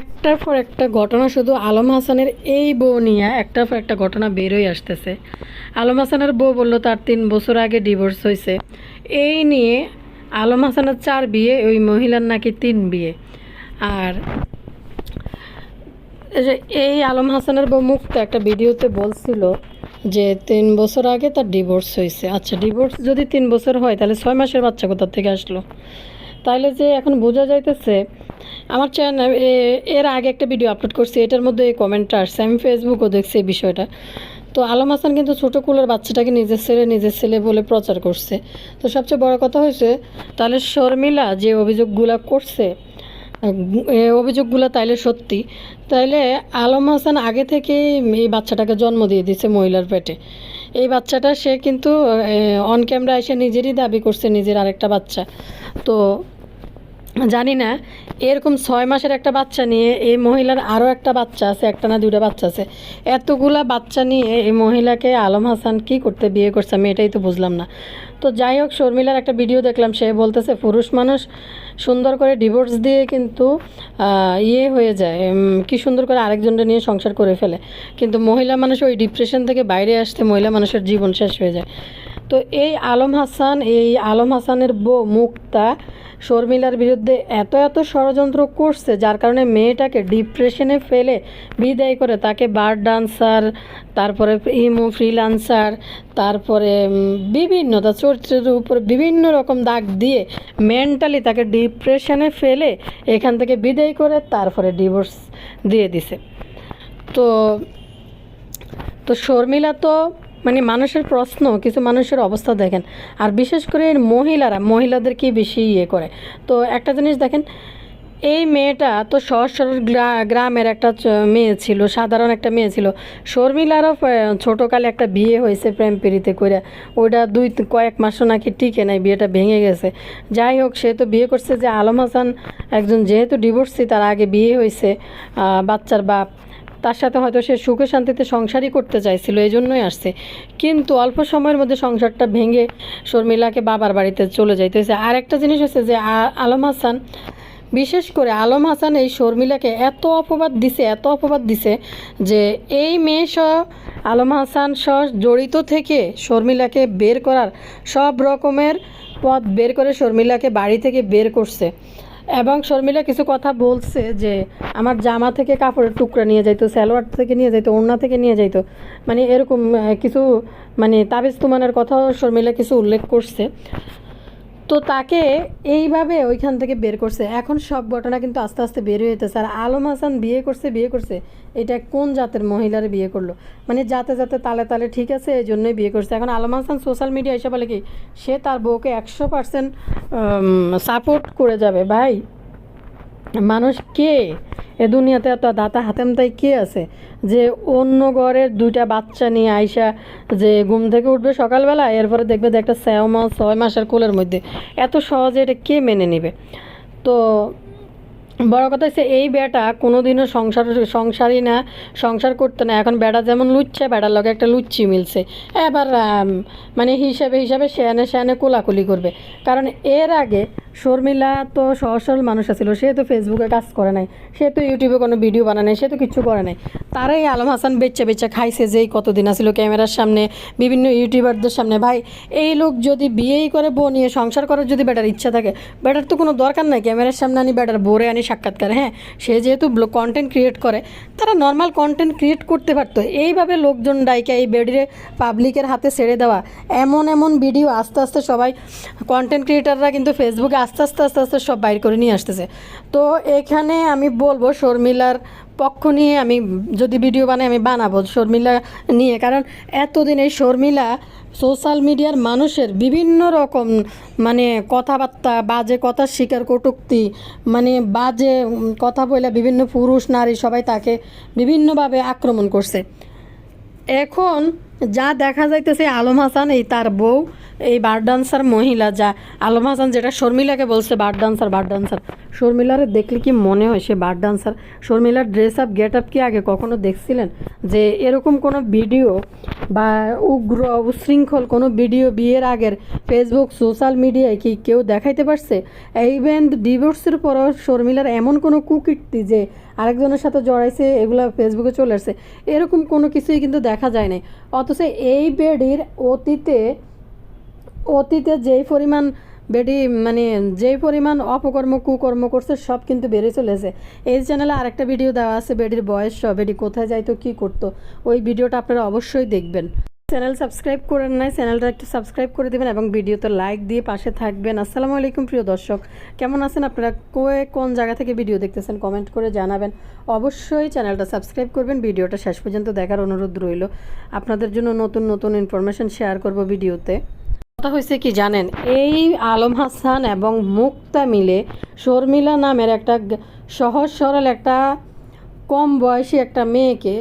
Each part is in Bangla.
একটার পর একটা ঘটনা, শুধু আলম হাসানের এই বউ নিয়ে একটার পর একটা ঘটনা বেরোই আসতেছে। আলম হাসানের বউ বলল, তার তিন বছর আগে ডিভোর্স হয়েছে। এই নিয়ে আলম হাসানের চার বিয়ে, ওই মহিলার নাকি তিন বিয়ে। আর এই যে, এই আলম হাসানের বউ মুক্ত একটা ভিডিওতে বলছিল যে, তিন বছর আগে তার ডিভোর্স হয়েছে। আচ্ছা ডিভোর্স যদি তিন বছর হয়, তাহলে ছয় মাসের বাচ্চা কোথা থেকে আসলো? তাইলে যে এখন বোঝা যাইতেছে আমার চ্যানেল এর আগে একটা ভিডিও আপলোড করছি, এটার মধ্যে এই কমেন্টটা আসছে। আমি ফেসবুকও দেখছি এই বিষয়টা। তো আলম হাসান কিন্তু ছোটো কুলের বাচ্চাটাকে নিজের ছেলে নিজের ছেলে বলে প্রচার করছে। তো সবচেয়ে বড় কথা হয়েছে, তাহলে শর্মিলা যে অভিযোগগুলো করছে অভিযোগগুলো তাইলে সত্যি। তাইলে আলম হাসান আগে থেকেই এই বাচ্চাটাকে জন্ম দিয়ে দিছে মহিলার পেটে। এই বাচ্চাটা সে কিন্তু অন ক্যামেরা এসে নিজেরই দাবি করছে, নিজের আরেকটা বাচ্চা। তো জানি না, এরকম ছয় মাসের একটা বাচ্চা নিয়ে এই মহিলার আরও একটা বাচ্চা আছে, একটা না দুটা বাচ্চা আছে। এতগুলা বাচ্চা নিয়ে এই মহিলাকে আলম হাসান কি করতে বিয়ে করছে আমি এটাই তো বুঝলাম না। তো যাই হোক, শর্মিলার একটা ভিডিও দেখলাম, সে বলতেছে, পুরুষ মানুষ সুন্দর করে ডিভোর্স দিয়ে কিন্তু ইয়ে হয়ে যায় কি সুন্দর করে আরেকজনকে নিয়ে সংসার করে ফেলে। কিন্তু মহিলা মানুষ ওই ডিপ্রেশন থেকে বাইরে আসতে মহিলা মানুষের জীবন শেষ হয়ে যায়। তো এই আলম হাসান, এই আলম হাসানের বউ মুক্তা শর্মিলার বিরুদ্ধে এত এত ষড়যন্ত্র করছে, যার কারণে মেয়েটাকে ডিপ্রেশনে ফেলে বিদায় করে তাকে বার ডান্সার তারপরে ইমো ফ্রিলান্সার তারপরে বিভিন্ন তার চরিত্রের উপর বিভিন্ন রকম দাগ দিয়ে মেন্টালি তাকে ডিপ্রেশনে ফেলে এখান থেকে বিদায় করে তারপরে ডিভোর্স দিয়ে দিছে। তো তো শর্মিলা তো মানে মানুষের প্রশ্ন, কিছু মানুষের অবস্থা দেখেন। আর বিশেষ করে মহিলারা মহিলাদেরকেই বেশি ইয়ে করে? তো একটা জিনিস দেখেন, এই মেয়েটা তো সহজ সরল গ্রা- গ্রামের একটা মেয়ে ছিল, সাধারণ একটা মেয়ে ছিল। শর্মিলারও ছোটোকালে একটা বিয়ে হয়েছে প্রেম প্রীতিতে করে। ওইটা দুই, কয়েক মাসও নাকি টিকে নাই, বিয়েটা ভেঙে গেছে। যাই হোক, সে তো বিয়ে করছে যে আলম হাসান একজন, যেহেতু ডিভোর্সি তার আগে বিয়ে হয়েছে বাচ্চার বাপ। তার সাথে হয়তো সে সুখে শান্তিতে সংসারই করতে চাইছিল এই জন্যই আসছে। কিন্তু অল্প সময়ের মধ্যে সংসারটা ভেঙে শর্মিলাকে বাবার বাড়িতে চলে যাইতে হয়েছে। আর একটা জিনিস হচ্ছে যে আলম হাসান, বিশেষ করে আলম হাসান এই শর্মিলাকে এত অপবাদ দিছে, এত অপবাদ দিছে যে এই মেয়ে সহ আলম হাসান সহ জড়িত থেকে শর্মিলাকে বের করার সব রকমের পথ বের করে শর্মিলাকে বাড়ি থেকে বের করছে। এবং শর্মিলা কিছু কথা বলছে যে, আমার জামা থেকে কাপড়ের টুকরা নিয়ে যাইতো স্যালোয়ার থেকে নিয়ে যাইতো, ওড়না থেকে নিয়ে যাইতো। মানে এরকম কিছু মানে তাবিজ তুমানের কথাও শর্মিলা কিছু উল্লেখ করছে। তো তাকে এইভাবে ওইখান থেকে বের করছে। এখন সব ঘটনা কিন্তু আস্তে আস্তে বের হয়ে যেতেছে। আর আলম হাসান বিয়ে করছে বিয়ে করছে। এটা কোন জাতের মহিলার বিয়ে করল? মানে যাতে যাতে তালে তালে ঠিক আছে এই জন্যই বিয়ে করছে। এখন আলম হাসান সোশ্যাল মিডিয়া এসে বলে কি, সে তার বউকে একশো পার্সেন্ট সাপোর্ট করে যাবে। ভাই মানুষ কে? এ দুনিয়াতে এত দাতা হাতেমতাই কে আছে? যে অন্য ঘরের দুইটা বাচ্চা নিয়ে আইসা যে ঘুম থেকে উঠবে সকালবেলা, এরপরে দেখবে যে একটা মাস, ছয় মাসের কোলের মধ্যে। এত সহজে এটা কে মেনে নেবে? তো বড় কথা হচ্ছে এই বেটা কোনোদিনও সংসার, সংসারই না, সংসার করতে না। এখন বেটা যেমন লুচ্ছে বেটার লগে একটা লুচ্ছি মিলছে। এবার মানে হিসাবে হিসাবে শেয়ানে শেয়ানে কোলাকুলি করবে। কারণ এর আগে শর্মিলা তো সহজ সরল মানুষ আছিল, সে তো ফেসবুকে কাজ করে নাই, সে তো ইউটিউবে কোনো ভিডিও বানায় নাই, সে তো কিচ্ছু করে নাই। তারাই আলম হাসান বেচে বেচে খাইছে যেই কতদিন আসছিল ক্যামেরার সামনে, বিভিন্ন ইউটিউবারদের সামনে। ভাই, এই লোক যদি বিয়েই করে, বউ নিয়ে সংসার করার যদি বেটার ইচ্ছা থাকে, বেটার তো কোনো দরকার নাই, ক্যামেরার সামনে আনি, বেটার বোরে আনি, সাক্ষাৎকার হ্যাঁ? সে যেহেতু কন্টেন্ট ক্রিয়েট করে, তারা নর্মাল কন্টেন্ট ক্রিয়েট করতে পারতো। এইভাবে লোকজন ডাইকে এই বেডিরে পাবলিকের হাতে ছেড়ে দেওয়া, এমন এমন ভিডিও আস্তে আস্তে সবাই কন্টেন্ট ক্রিয়েটাররা কিন্তু ফেসবুকে আস্তে আস্তে আস্তে আস্তে সব বাইর করে নিয়ে আসতেছে। তো এখানে আমি বলব শর্মিলার পক্ষ নিয়ে আমি যদি ভিডিও বানাই আমি বানাবো শর্মিলা নিয়ে। কারণ এতদিন এই শর্মিলা সোশ্যাল মিডিয়ার মানুষের বিভিন্ন রকম মানে কথাবার্তা, বাজে কথা স্বীকার কটুক্তি মানে বাজে কথা বলে বিভিন্ন পুরুষ, নারী সবাই তাকে বিভিন্নভাবে আক্রমণ করছে। এখন যা দেখা যাইতেছে, আলম হাসান, এই তার বউ, এই বার ডান্সার মহিলা যা। আলম হাসান যেটা শর্মিলাকে বলছে, বার ডান্সার বার ডান্সার শর্মিলার দেখলে কি মনে হয় সে বার ডান্সার শর্মিলার ড্রেস আপ গেট আপ কি আগে কখনো দেখছিলেন? যে এরকম কোনো ভিডিও বা উগ্র উশৃঙ্খল কোনো ভিডিও বিয়ের আগের ফেসবুক সোশ্যাল মিডিয়ায় কি কেউ দেখাইতে পারছে? এই ইভেন ডিভোর্সের পরও শর্মিলার এমন কোনো কুকীর্তি যে আরেকজনের সাথে জড়াইছে, এগুলো ফেসবুকে চলে আসছে। এরকম কোনো কিছুই কিন্তু দেখা যায় নাই। অথচ এই বেডির অতীতে অতীতে যেই পরিমাণ বেডি মানে যেই পরিমাণ অপকর্ম, কুকর্ম করছে, সব কিন্তু বেড়ে চলেছে। এই চ্যানেলে আরেকটা ভিডিও দেওয়া আছে বেডির বয়স সব বেডি কোথায় যাইতো কী করতো? ওই ভিডিওটা আপনারা অবশ্যই দেখবেন। চ্যানেল সাবস্ক্রাইব করেন নাই চ্যানেলটা একটু সাবস্ক্রাইব করে দেবেন এবং ভিডিওতে লাইক দিয়ে পাশে থাকবেন। আসসালামু আলাইকুম, প্রিয় দর্শক। কেমন আছেন আপনারা? কয়ে কোন জায়গা থেকে ভিডিও দেখতেছেন কমেন্ট করে জানাবেন। অবশ্যই চ্যানেলটা সাবস্ক্রাইব করবেন ভিডিওটা শেষ পর্যন্ত দেখার অনুরোধ রইল। আপনাদের জন্য নতুন নতুন ইনফরমেশন শেয়ার করব ভিডিওতে কথা হয়েছে কি জানেন? এই আলম হাসান এবং মুক্তা মিলে শর্মিলা নামের একটা সহজ সরল একটা কম বয়সী একটা মেয়েকে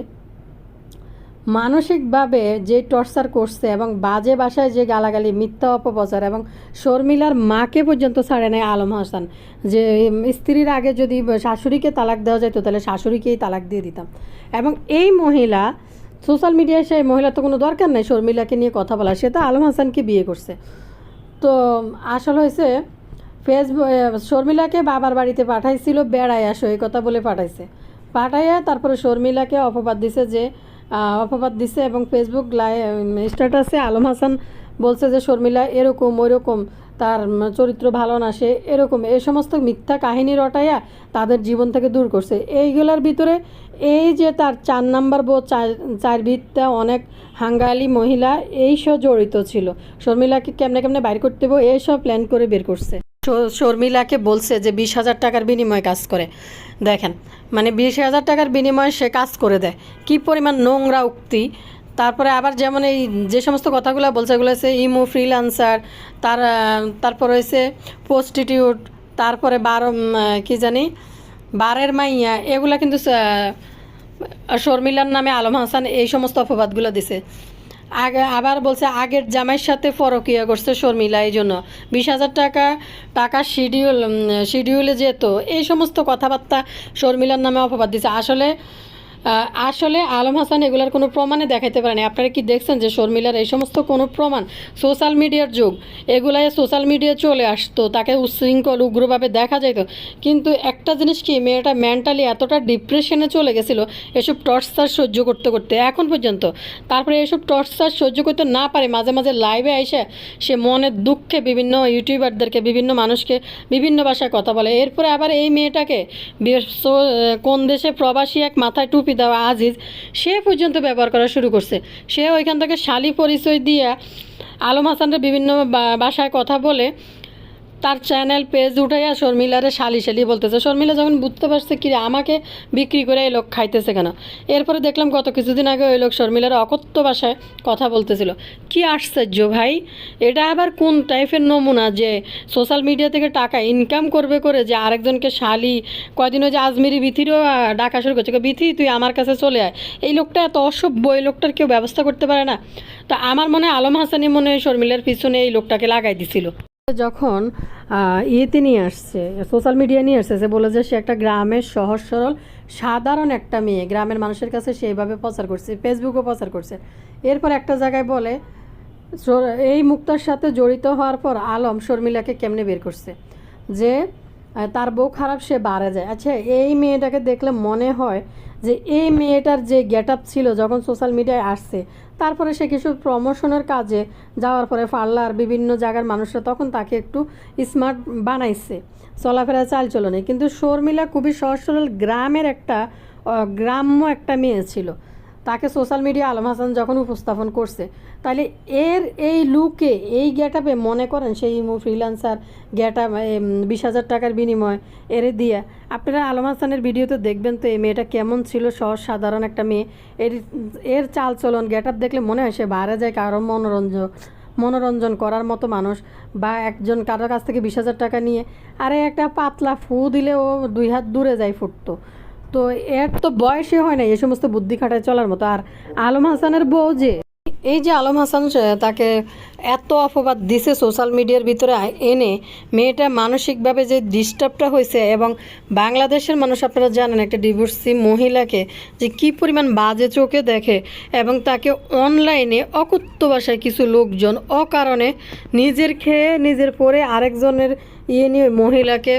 মানসিকভাবে যে টর্চার করছে এবং বাজে বাসায় যে গালাগালি, মিথ্যা অপপ্রচার এবং শর্মিলার মাকে পর্যন্ত ছাড়ে নেয় আলম হাসান। যে স্ত্রীর আগে যদি শাশুড়িকে তালাক দেওয়া যেত, তাহলে শাশুড়িকেই তালাক দিয়ে দিতাম। এবং এই মহিলা সোশ্যাল মিডিয়ায় সেই মহিলা তো কোনো দরকার নেই শর্মিলাকে নিয়ে কথা বলা। সে তো আলম হাসানকে বিয়ে করছে। তো, আসল হয়েছে ফেসবুক শর্মিলাকে বাবার বাড়িতে পাঠাইছিল, বেড়ায় আসো, এই কথা বলে পাঠাইছে। পাঠাইয়া তারপরে শর্মিলাকে অপবাদ দিছে যে অপবাদ দিছে এবং ফেসবুক লাই স্ট্যাটাসে আলম হাসান বলছে যে শর্মিলা এরকম, ওইরকম তার চরিত্র ভালো না, সে এরকম এই সমস্ত মিথ্যা কাহিনী রটাইয়া তাদের জীবন থেকে দূর করছে। এইগুলার ভিতরে এই যে তার চার নাম্বার বউ, চার বিত্তা অনেক হাঙ্গালি মহিলা এইসব জড়িত ছিল। শর্মিলাকে কেমনে কেমনে বাইর করতে হবে এইসব প্ল্যান করে বের করছে। শর্মিলাকে বলছে যে, বিশ হাজার টাকার বিনিময়ে কাজ করে। দেখেন মানে বিশ হাজার টাকার বিনিময়ে সে কাজ করে দেয়। কি পরিমাণ নোংরা উক্তি তারপরে আবার যেমন এই যে সমস্ত কথাগুলো বলছে, এগুলো হচ্ছে ইমো ফ্রিলান্সার তার তারপর হয়েছে প্রস্টিটিউট তারপরে বারো কি জানি, বারের মাইয়া, এগুলা কিন্তু শর্মিলার নামে আলম হাসান এই সমস্ত অপবাদগুলো দিছে। আগে আবার বলছে, আগের জামাইয়ের সাথে পরকিয়া করছে শর্মিলা, এই জন্য। বিশ হাজার টাকা টাকা শিডিউল শিডিউলে যেত, এই সমস্ত কথাবার্তা শর্মিলার নামে অপবাদ দিছে। আসলে আসলে আলম হাসান এগুলার কোনো প্রমাণে দেখাইতে পারেনি। আপনারা কি দেখছেন যে শর্মিলার এই সমস্ত কোনো প্রমাণ সোশ্যাল মিডিয়ার যুগ, এগুলাই সোশ্যাল মিডিয়া চলে আসতো, তাকে উচ্ছৃঙ্খল উগ্রভাবে দেখা যেত কিন্তু একটা জিনিস কি, মেয়েটা মেন্টালি এতটা ডিপ্রেশনে চলে গেছিল, এসব টর্চার সহ্য করতে করতে, এখন পর্যন্ত। তারপরে এসব টর্চার সহ্য করতে না পারে, মাঝে মাঝে লাইভে এসে সে মনের দুঃখে বিভিন্ন ইউটিউবারদেরকে, বিভিন্ন মানুষকে, বিভিন্ন ভাষায় কথা বলে। এরপরে আবার এই মেয়েটাকে কোন দেশে প্রবাসী এক মাথায় টুপি দেওয়া আজিজ, সে পর্যন্ত ব্যবহার করা শুরু করছে। সে ওইখান থেকে শালি পরিচয় দিয়ে আলম হাসানের বিভিন্ন বাসায় কথা বলে তার চ্যানেল পেজ উঠাইয়া শর্মিলারে শালি শালি বলতেছে। শর্মিলা যখন বুঝতে পারছে, কি আমাকে বিক্রি করে এই লোক খাইতেছে কেন? এরপরে দেখলাম গত কিছুদিন আগে ওই লোক শর্মিলার অকথ্য ভাষায় কথা বলতেছিল। কি আশ্চর্য ভাই, এটা আবার কোন টাইপের নমুনা যে সোশ্যাল মিডিয়া থেকে টাকা ইনকাম করবে করে যে আরেকজনকে শালি, কয়দিন ওই যে আজমিরি বিথিরও ডাকা শুরু করছে, বিথি, তুই আমার কাছে চলে আয়। এই লোকটা এত অসভ্য, এই লোকটার কেউ ব্যবস্থা করতে পারে না। তো আমার মনে আলম হাসানি মনে হয় শর্মিলার পিছনে এই লোকটাকে লাগাই দিছিল। যখন ইয়েতে নিয়ে আসছে, সোশ্যাল মিডিয়া নিয়ে আসছে, সে বলে যে সে একটা গ্রামের সহজ সরল, সাধারণ একটা মেয়ে, গ্রামের মানুষের কাছে সেইভাবে প্রচার করছে, ফেসবুকও প্রচার করছে। এরপর একটা জায়গায় বলে এই মুক্তার সাথে জড়িত হওয়ার পর আলম শর্মিলাকে কেমনে বের করছে? যে তার বউ খারাপ, সে বাড়ে যায়। আচ্ছা এই মেয়েটাকে দেখলে মনে হয় যে এই মেয়েটার যে গেট আপ ছিল যখন সোশ্যাল মিডিয়ায় আসছে, তারপরে সে কিছু প্রমোশনের কাজে যাওয়ার পরে পার্লার বিভিন্ন জায়গার মানুষরা তখন তাকে একটু স্মার্ট বানাইছে। চলাফেরা চাল চলনে কিন্তু শর্মিলা খুবই সহজ সরল গ্রামের একটা গ্রাম্য একটা মেয়ে ছিল। তাকে সোশ্যাল মিডিয়া আলম হাসান যখন উপস্থাপন করছে তাহলে এর এই লুকে, এই গেট মনে করেন সেই ফ্রিলান্সার গেট আপ বিশ হাজার টাকার বিনিময় এরে দিয়ে। আপনারা আলম হাসানের ভিডিওতে দেখবেন তো এই মেয়েটা কেমন ছিল, সহজ, সাধারণ একটা মেয়ে। এর এর চাল চলন গেট আপ দেখলে মনে হয় সে বাইরে যায় কারও মনোরঞ্জন মনোরঞ্জন করার মতো মানুষ বা একজন কারোর কাছ থেকে বিশ হাজার টাকা নিয়ে, আরে একটা পাতলা ফু দিলে ও দুই হাত দূরে যায় ফুটতো। তো এর তো বয়সে হয় না এ সমস্ত বুদ্ধি খাটায় চলার মতো। আর আলম হাসানের বউ যে? এই যে আলম হাসান তাকে এত অপবাদ দিছে সোশ্যাল মিডিয়ার ভিতরে এনে মেয়েটা মানসিকভাবে যে ডিস্টার্বটা হয়েছে এবং বাংলাদেশের মানুষ আপনারা জানেন একটা ডিভোর্সি মহিলাকে যে কি পরিমাণ বাজে চোখে দেখে এবং তাকে অনলাইনে অকুত্ত ভাষায় কিছু লোকজন অকারণে নিজের খেয়ে নিজের পরে আরেকজনের ইয়ে নিয়ে মহিলাকে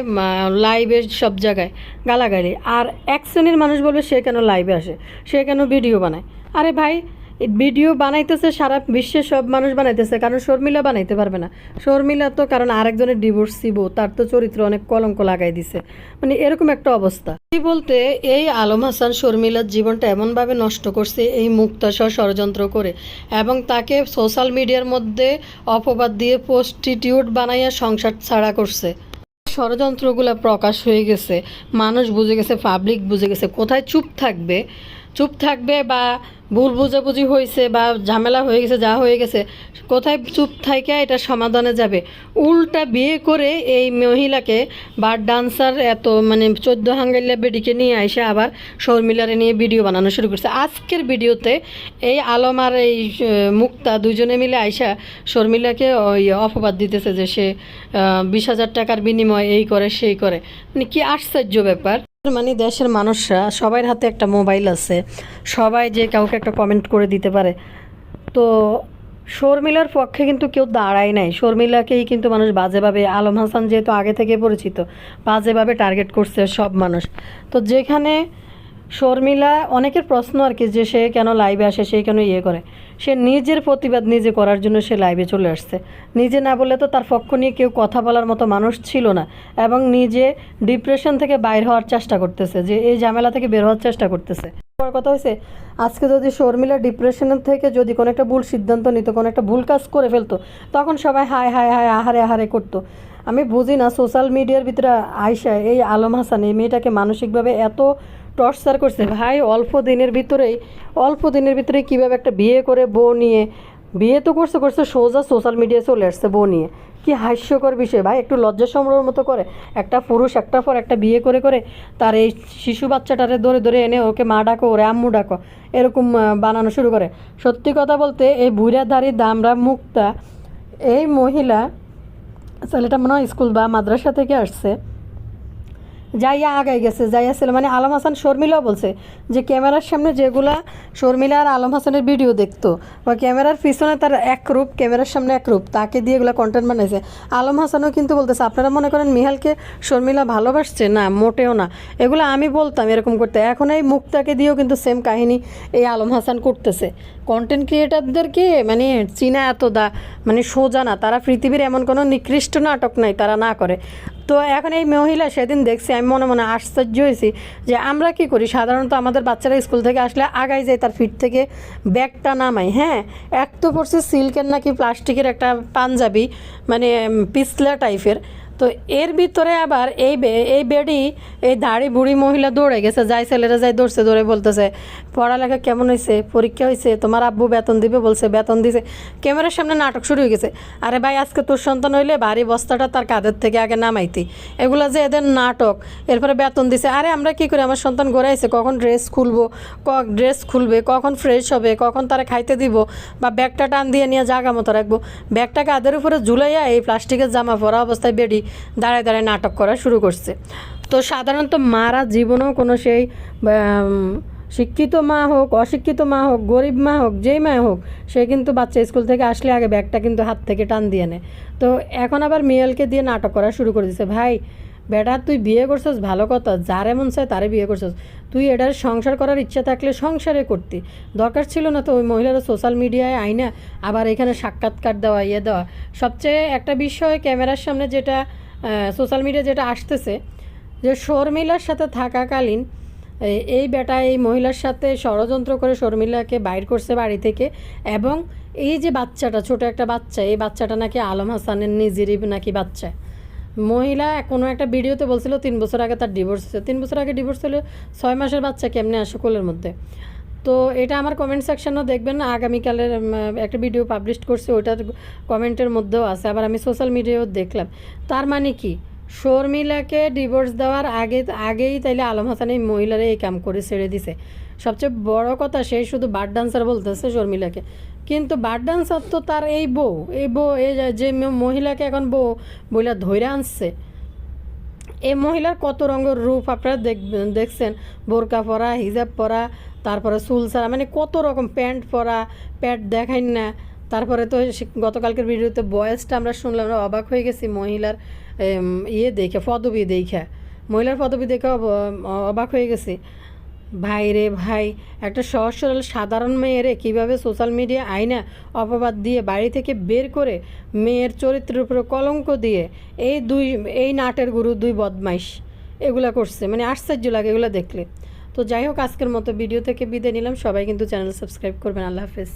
লাইভে সব জায়গায় গালাগালি। আর এক শ্রেণির মানুষ বলবে সে কেন লাইভে আসে, সে কেন ভিডিও বানায়। আরে ভাই ভিডিও বানাইতেছে, সারা বিশ্বের সব মানুষ বানাইতেছে, কারণ শর্মিলা বানাইতে পারবে না। শর্মিলা তো কারণ আরেকজনের ডিভোর্স দিব তার তো চরিত্র অনেক কলঙ্ক লাগাই দিছে। মানে এরকম একটা অবস্থা। কি বলতে, এই আলম হাসান শর্মিলার জীবনটা এমনভাবে নষ্ট করছে, এই মুক্তাসহ ষড়যন্ত্র করে, এবং তাকে সোশ্যাল মিডিয়ার মধ্যে অপবাদ দিয়ে প্রস্টিটিউট বানাইয়া সংসার ছাড়া করছে। ষড়যন্ত্রগুলো প্রকাশ হয়ে গেছে, মানুষ বুঝে গেছে পাবলিক বুঝে গেছে, কোথায় চুপ থাকবে? চুপ থাকবে বা ভুল বুঝাবুঝি হয়েছে বা ঝামেলা হয়ে গেছে, যা হয়ে গেছে, কোথায় চুপ থাকে এটা সমাধানে যাবে। উল্টা বিয়ে করে এই মহিলাকে বা ডান্সার এত মানে চোদ্দ হাঙ্গাইলা বেডিকে নিয়ে এসে আবার শর্মিলারে নিয়ে ভিডিও বানানো শুরু করছে। আজকের ভিডিওতে এই আলম আর এই মুক্তা দুজনে মিলে আইসা শর্মিলাকে ওই অপবাদ দিতেছে যে সে বিশ হাজার টাকার বিনিময়ে এই করে, সেই করে। মানে কি আশ্চর্য ব্যাপার। মানে দেশের মানুষরা, সবার হাতে একটা মোবাইল আছে। সবাই যে কাউকে একটা কমেন্ট করে দিতে পারে। তো শর্মিলার পক্ষে কিন্তু কেউ দাঁড়ায় নাই। শর্মিলাকেই কিন্তু মানুষ বাজেভাবে, আলম হাসান যেহেতু আগে থেকে পরিচিত, বাজেভাবে টার্গেট করছে সব মানুষ। তো যেখানে শর্মিলা অনেকের প্রশ্ন আর কি যে সে কেন লাইভে আসে, সে কেন ইয়ে করে। সে নিজের প্রতিবাদ নিজে করার জন্য সে লাইভে চলে আসছে। নিজে না বললে তো তার পক্ষ নিয়ে কেউ কথা বলার মতো মানুষ ছিল না এবং নিজে ডিপ্রেশন থেকে বাইর হওয়ার চেষ্টা করতেছে, যে এই ঝামেলা থেকে বের হওয়ার চেষ্টা করতেছে। আমার কথা হয়েছে আজকে যদি শর্মিলা ডিপ্রেশনের থেকে যদি কোনো একটা ভুল সিদ্ধান্ত নিত, কোনো একটা ভুল কাজ করে ফেলতো, তখন সবাই হায় হায় হায়, আহারে আহারে করতো। আমি বুঝি না সোশ্যাল মিডিয়ার ভিতরে আয়সা এই আলম হাসান এই মেয়েটাকে মানসিকভাবে এত টর্চার করছে। ভাই, অল্প দিনের ভিতরেই, অল্প দিনের ভিতরে কীভাবে একটা বিয়ে করে বউ নিয়ে, বিয়ে তো করছে করছে সোজা সোশ্যাল মিডিয়ায় চলে আসছে বউ নিয়ে। কি হাস্যকর বিষয়। ভাই, একটু লজ্জা সংগ্রহের মতো করে। একটা পুরুষ একটার পর একটা বিয়ে করে করে তার এই শিশু বাচ্চাটারে ধরে ধরে এনে ওকে মা ডাকো, ওরে আম্মু ডাকো, এরকম বানানো শুরু করে। সত্যি কথা বলতে এই বুড়াধারী দামরা মুক্তা, এই মহিলা ছেলেটা মনে হয় স্কুল বা মাদ্রাসা থেকে আসছে। যাইয়া আগাই গেছে, যাইয়া ছিল। মানে আলম হাসান শর্মিলাও বলছে যে, ক্যামেরার সামনে যেগুলা শর্মিলা আর আলম হাসানের ভিডিও দেখতো, বা ক্যামেরার পিছনে তার এক রূপ, ক্যামেরার সামনে এক রূপ, তাকে দিয়ে এগুলো কন্টেন্ট বানাইছে। আলম হাসানও কিন্তু বলতেছে, আপনারা মনে করেন মিহালকে শর্মিলা ভালোবাসছে? না, মোটেও না। এগুলো আমি বলতাম এরকম করতে। এখন এই মুক্তাকে দিয়েও কিন্তু সেম কাহিনী এই আলম হাসান করতেছে। কন্টেন্ট ক্রিয়েটারদেরকে মানে চীনা এত দা মানে সোজা না। তারা পৃথিবীর এমন কোনো নিকৃষ্ট নাটক নাই, তারা না করে। তো এখন এই মহিলা সেদিন দেখছি আমি মনে মনে আশ্চর্য হয়েছি যে আমরা কি করি? সাধারণত আমাদের বাচ্চারা স্কুল থেকে আসলে আগাই যায় তার ফিট থেকে ব্যাগটা নামাই হ্যাঁ? এক তো পড়ছে সিল্কের নাকি প্লাস্টিকের একটা পাঞ্জাবি মানে পিছলা টাইপের তো এর ভিতরে আবার এই বে- এই বেডি, এই দাড়ি বুড়ি মহিলা দৌড়ে গেছে, যাই ছেলেরা যাই দৌড়ছে, দৌড়ে বলতেছে, পড়ালেখা কেমন হয়েছে পরীক্ষা হয়েছে তোমার আব্বু বেতন দিবে? বলছে, বেতন দিছে। ক্যামেরার সামনে নাটক শুরু হয়ে গেছে। আরে ভাই, আজকে তোর সন্তান হইলে ভারী বস্তাটা তার কাঁধের থেকে আগে নামাইতি। এগুলো যে এদের নাটক, এরপরে বেতন দিছে। আরে, আমরা কি করি? আমার সন্তান ঘরে আইছে, কখন ড্রেস খুলবো? ক, ড্রেস খুলবে? কখন ফ্রেশ হবে? কখন তারা খাইতে দিব? বা ব্যাগটা টান দিয়ে নিয়ে জাগা মতো রাখব? ব্যাগটা কাঁধের উপরে ঝুলাইয়া এই প্লাস্টিকের জামা পরা অবস্থায় বেডি দাঁড়ায় দাঁড়ায় নাটক করা শুরু করছে। তো সাধারণত মারা জীবনেও কোনো সেই শিক্ষিত মা হোক, অশিক্ষিত মা হোক, গরিব মা হোক, যেই মা হোক, সে কিন্তু বাচ্চা স্কুল থেকে আসলে আগে ব্যাগটা কিন্তু হাত থেকে টান দিয়ে নেয়। তো এখন আবার মেয়েলকে দিয়ে নাটক করা শুরু করে দিছে। ভাই বেটা, তুই বিয়ে করছিস, ভালো কথা, যার এমন চায় তারে বিয়ে করছিস। তুই এটার সংসার করার ইচ্ছা থাকলে সংসারে করতি। দরকার ছিল না তো ওই মহিলারা সোশ্যাল মিডিয়ায় আইনা, আবার এখানে সাক্ষাৎকার দেওয়া ইয়ে দেওয়া। সবচেয়ে একটা বিষয় ক্যামেরার সামনে যেটা সোশ্যাল মিডিয়া যেটা আসতেছে, যে শর্মিলার সাথে থাকাকালীন এই বেটা, এই মহিলার সাথে ষড়যন্ত্র করে শর্মিলাকে বাইর করছে বাড়ি থেকে এবং এই যে বাচ্চাটা, ছোট একটা বাচ্চা, এই বাচ্চাটা নাকি আলম হাসানের নিজেরই নাকি বাচ্চা। মহিলা কোনো একটা ভিডিওতে বলছিল তিন বছর আগে তার ডিভোর্স হয়েছে। তিন বছর আগে ডিভোর্স হলে, ছয় মাসের বাচ্চা কেমনে আসে কোলের মধ্যে? তো এটা আমার কমেন্ট সেকশনও দেখবেন, আগামীকালের একটা ভিডিও পাবলিশ করছে, ওইটার কমেন্টের মধ্যেও আছে, আবার আমি সোশ্যাল মিডিয়াও দেখলাম। তার মানে কি? শর্মিলাকে ডিভোর্স দেওয়ার আগে, আগেই তাইলে আলম হাসান এই মহিলারা এই কাম করে ছেড়ে দিছে। সবচেয়ে বড় কথা সে শুধু বার ডান্সার বলতেছে শর্মিলাকে। কিন্তু বার ডান্সার তো তার এই বউ এই বউ, এই যে- মহিলাকে এখন বউ বইলা ধৈরে আনছে। এই মহিলার কত রঙের রূপ আপনারা দেখবেন, দেখছেন? বোরকা পরা, হিজাব পরা, তারপরে চুল ছাড়া মানে কত রকম প্যান্ট পরা, প্যান্ট দেখাই না। তারপরে তো গতকালকের ভিডিওতে বয়সটা আমরা শুনলাম অবাক হয়ে গেছি মহিলার ইয়ে দেখে, পদবি দেখে। মহিলার পদবি দেখে অব- অবাক হয়ে গেছি। ভাই রে ভাই, একটা সহজ সরল সাধারণ মেয়েরে কীভাবে সোশ্যাল মিডিয়া আইনা অপবাদ দিয়ে বাড়ি থেকে বের করে মেয়ের চরিত্রের উপরে কলঙ্ক দিয়ে এই দুই, এই নাটের গুরু দুই বদমাইশ এগুলা করছে। মানে আশ্চর্য লাগে এগুলো দেখলে। তো যাই হোক, আজকের মতো ভিডিও থেকে বিদায় নিলাম। সবাই কিন্তু চ্যানেল সাবস্ক্রাইব করবেন। আল্লাহ হাফেজ।